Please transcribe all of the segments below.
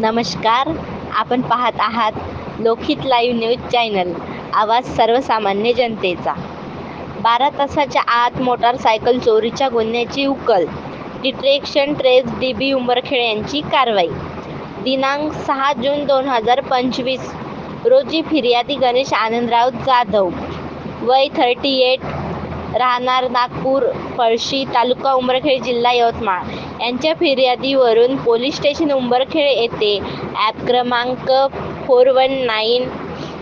नमस्कार आपण पाहत आहात लोकहित लाईव्ह न्यूज चॅनल आवाज सर्वसामान्य जनतेचा. बारा तासाच्या आत मोटारसायकल चोरीच्या गुन्ह्याची उकल detection trace D B Umbarkhed यांची कारवाई. दिनांक सहा जून दोन हजार पंचवीस रोजी फिर्यादी गणेश आनंदराव जाधव. वय थर्टी एट राहणार नागपूर पळशी तालुका उंबरखेड जिल्हा यवतमाळ. यांच्या फिर्यादीवरून पोलीस स्टेशन उंबरखेड येथे ॲप क्रमांक four one nine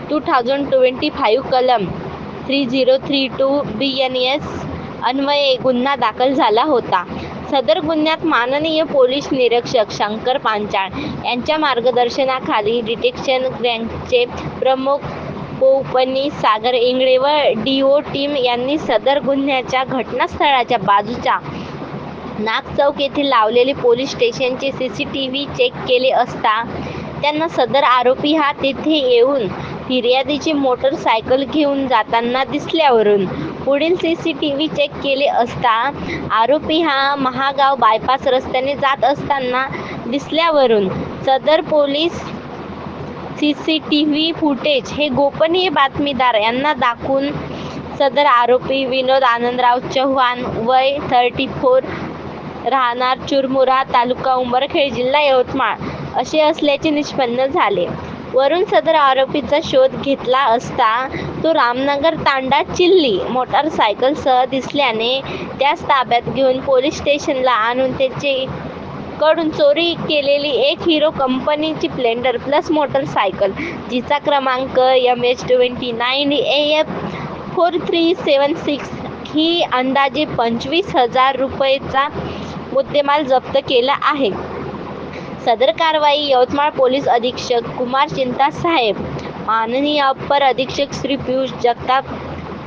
two thousand twenty five कलम three zero three two B N S अन्वये गुन्हा दाखल झाला होता. सदर गुन्ह्यात माननीय पोलीस निरीक्षक शंकर पांचाळ यांच्या मार्गदर्शनाखाली डिटेक्शन गँगचे प्रमुख पोपनी सागर इंगळे व डी ओ टीम यांनी सदर गुन्ह्याच्या घटनास्थळाच्या बाजूच्या नागचौक येथे लावलेले पोलीस स्टेशनचे C C T V check केले असता त्यांना सदर आरोपी हा तेथे येऊन फिर्यादीची मोटरसायकल घेऊन जाताना दिसल्यावरून पुढील C C T V check केले असता आरोपी हा महागाव बायपास रस्त्याने जात असताना दिसल्यावरून सदर police C C T V footage हे गोपनीय बातमीदार यांना दाखवून सदर आरोपी विनोद आनंदराव चव्हाण वय थर्टी फोर राहणार चुरमुरा तालुका उंबरखेड जिल्हा यवतमाळ असे असल्याचे निष्पन्न झाले. वरून सदर आरोपीचा शोध घेतला असता तो रामनगर तांडा चिल्ली मोटारसायकलसह दिसल्याने त्यास ताब्यात घेऊन पोलीस स्टेशनला आणून त्याचे कडून चोरी केलेली एक हिरो कंपनीची प्लेंडर प्लस मोटरसायकल जिचा क्रमांक M H twenty nine A F four three seven six ही अंदाजे पंचवीस हजार रुपयेचा मुद्देमाल जप्त केला आहे. सदर कारवाई यवतमाळ पोलीस अधीक्षक कुमार चिंता साहेब माननीय अप्पर अधीक्षक श्री पियुष जगताप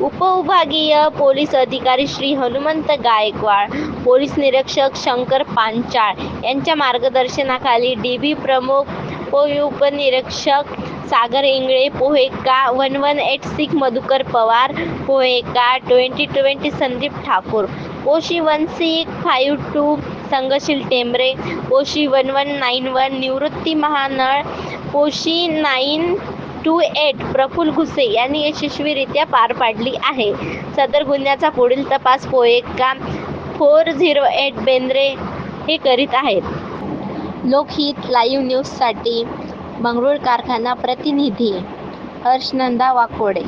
उपविभागीय पोलीस अधिकारी श्री हनुमंत गायकवाड पोलीस निरीक्षक शंकर पांचाळ यांच्या मार्गदर्शनाखाली डी बी प्रमुख पोय उपनिरीक्षक Sagar Ingale पोहेका one one eight six Madhukar Pawar पोहेका twenty twenty Sandeep Thakur ओशी one six five two Sanghshil Tembre ओशी one one nine one Nivrutti Mahanal पोशी nine two eight Praful Ghuse यांनी यशस्वीरित्या पार पाडली आहे. सदर गुन्ह्याचा पुढील तपास पोएका फोर झिरो एट बेंद्रे हे करीत आहेत. लोकहित लाईव्ह न्यूजसाठी मंगरूळ कारखाना प्रतिनिधी हर्षनंदा वाकोडे.